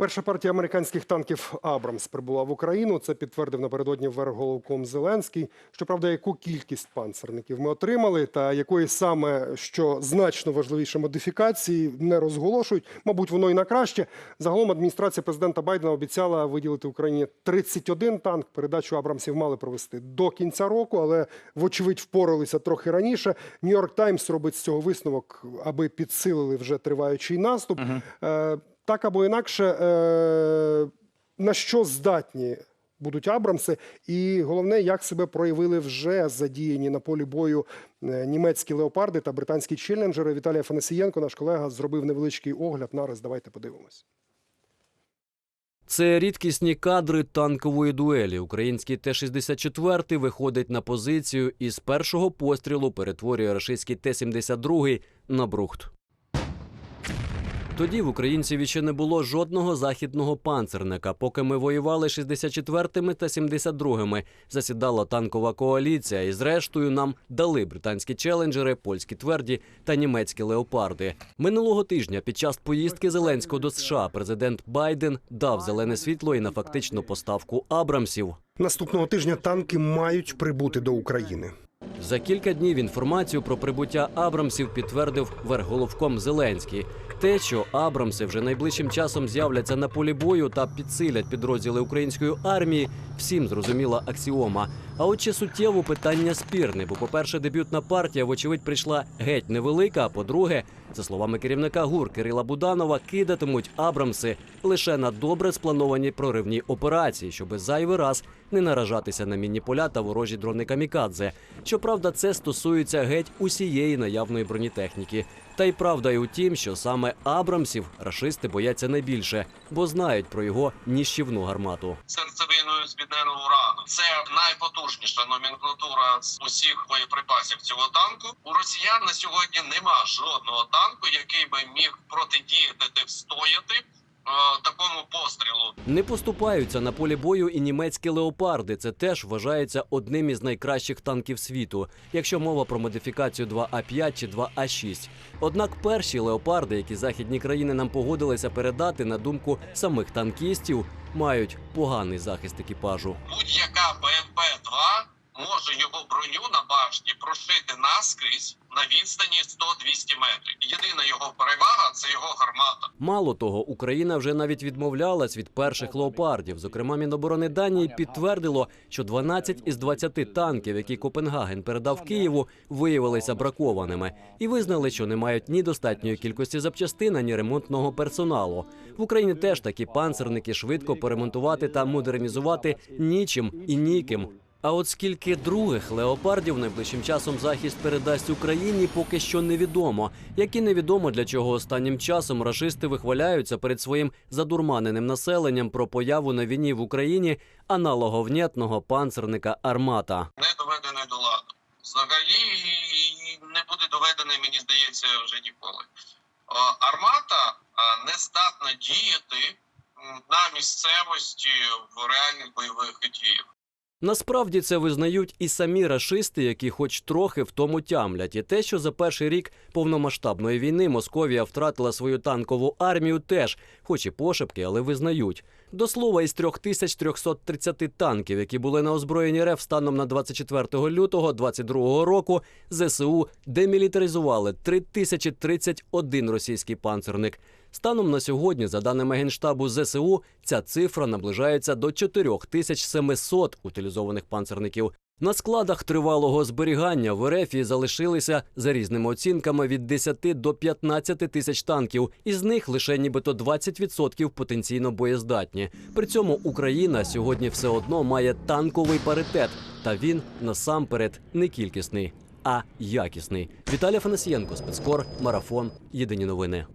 Перша партія американських танків Абрамс прибула в Україну. Це підтвердив напередодні верхголовком Зеленський. Щоправда, яку кількість панцерників ми отримали, та якої саме що значно важливіше модифікації не розголошують. Мабуть, воно і на краще. Загалом адміністрація президента Байдена обіцяла виділити Україні 31 танк. Передачу Абрамсів мали провести до кінця року, але вочевидь впоралися трохи раніше. Нью-Йорк Таймс робить з цього висновок, аби підсилили вже триваючий наступ. Е, так або інакше, е, на що здатні будуть Абрамси, і головне, як себе проявили вже задіяні на полі бою е, німецькі леопарди та британські челленджери. Віталій Афанасієнко, наш колега, зробив невеличкий огляд. Нараз давайте подивимось. Це рідкісні кадри танкової дуелі. Український Т-64 виходить на позицію і з першого пострілу перетворює рашистський Т-72 на брухт. Тоді в українців ще не було жодного західного панцерника. Поки ми воювали 64-ми та 72-ми, засідала танкова коаліція, і зрештою нам дали британські челенджери, польські тверді та німецькі леопарди. Минулого тижня під час поїздки Зеленського до США президент Байден дав зелене світло і на фактичну поставку Абрамсів. Наступного тижня танки мають прибути до України. За кілька днів інформацію про прибуття Абрамсів підтвердив верхголовком Зеленський. Те, що Абрамси вже найближчим часом з'являться на полі бою та підсилять підрозділи української армії, всім зрозуміла аксіома. А от чи суттєво питання спірне, бо, по-перше, дебютна партія, вочевидь, прийшла геть невелика. А по-друге, за словами керівника ГУР Кирила Буданова, кидатимуть Абрамси лише на добре сплановані проривні операції, щоби зайвий раз не наражатися на мінні поля та ворожі дрони камікадзе. Щоправда, це стосується геть усієї наявної бронетехніки. Та й правда й у тім, що саме Абрамсів рашисти бояться найбільше, бо знають про його ніщівну гармату. серцевиною зміненого урану. Це найпотужніша номенклатура з усіх боєприпасів цього танку. У росіян на сьогодні нема жодного танку, який би міг протидіяти встояти такому пострілу. Не поступаються на полі бою і німецькі леопарди. Це теж вважається одним із найкращих танків світу, якщо мова про модифікацію 2А5 чи 2А6. Однак перші леопарди, які західні країни нам погодилися передати, на думку самих танкістів, мають поганий захист екіпажу. Будь-яка БМП-2 може його броню на башті прошити наскрізь на відстані 100-200 метрів. Єдина його перевага це його гармата. Мало того, Україна вже навіть відмовлялась від перших леопардів. Зокрема, Міноборони Данії підтвердило, що 12 із 20 танків, які Копенгаген передав Києву, виявилися бракованими і визнали, що не мають ні достатньої кількості запчастин, ні ремонтного персоналу. В Україні теж такі панцерники швидко поремонтувати та модернізувати нічим і ніким. А от скільки других леопардів найближчим часом захист передасть Україні, поки що невідомо. Як і невідомо для чого останнім часом рашисти вихваляються перед своїм задурманеним населенням про появу на війні в Україні аналоговнятного панцерника Армата. Не доведений до ладу. Взагалі не буде доведений, мені здається, вже ніколи. Е, Армата е, не здатна діяти на місцевості в реальних бойових діях. Насправді це визнають і самі рашисти, які хоч трохи в тому тямлять. І те, що за перший рік повномасштабної війни Московія втратила свою танкову армію, теж, хоч і пошепки, але визнають. До слова, із 3330 танків, які були на озброєнні РФ станом на 24 лютого 2022 року, ЗСУ демілітаризували 3031 російський панцерник. Станом на сьогодні, за даними генштабу ЗСУ, ця цифра наближається до 4700 утилізованих панцерників. На складах тривалого зберігання в РФ залишилися за різними оцінками від 10 до 15 тисяч танків. Із них лише нібито 20% потенційно боєздатні. При цьому Україна сьогодні все одно має танковий паритет, та він насамперед не кількісний, а якісний. Віталій Фанасієнко, спецкор, марафон. Єдині новини.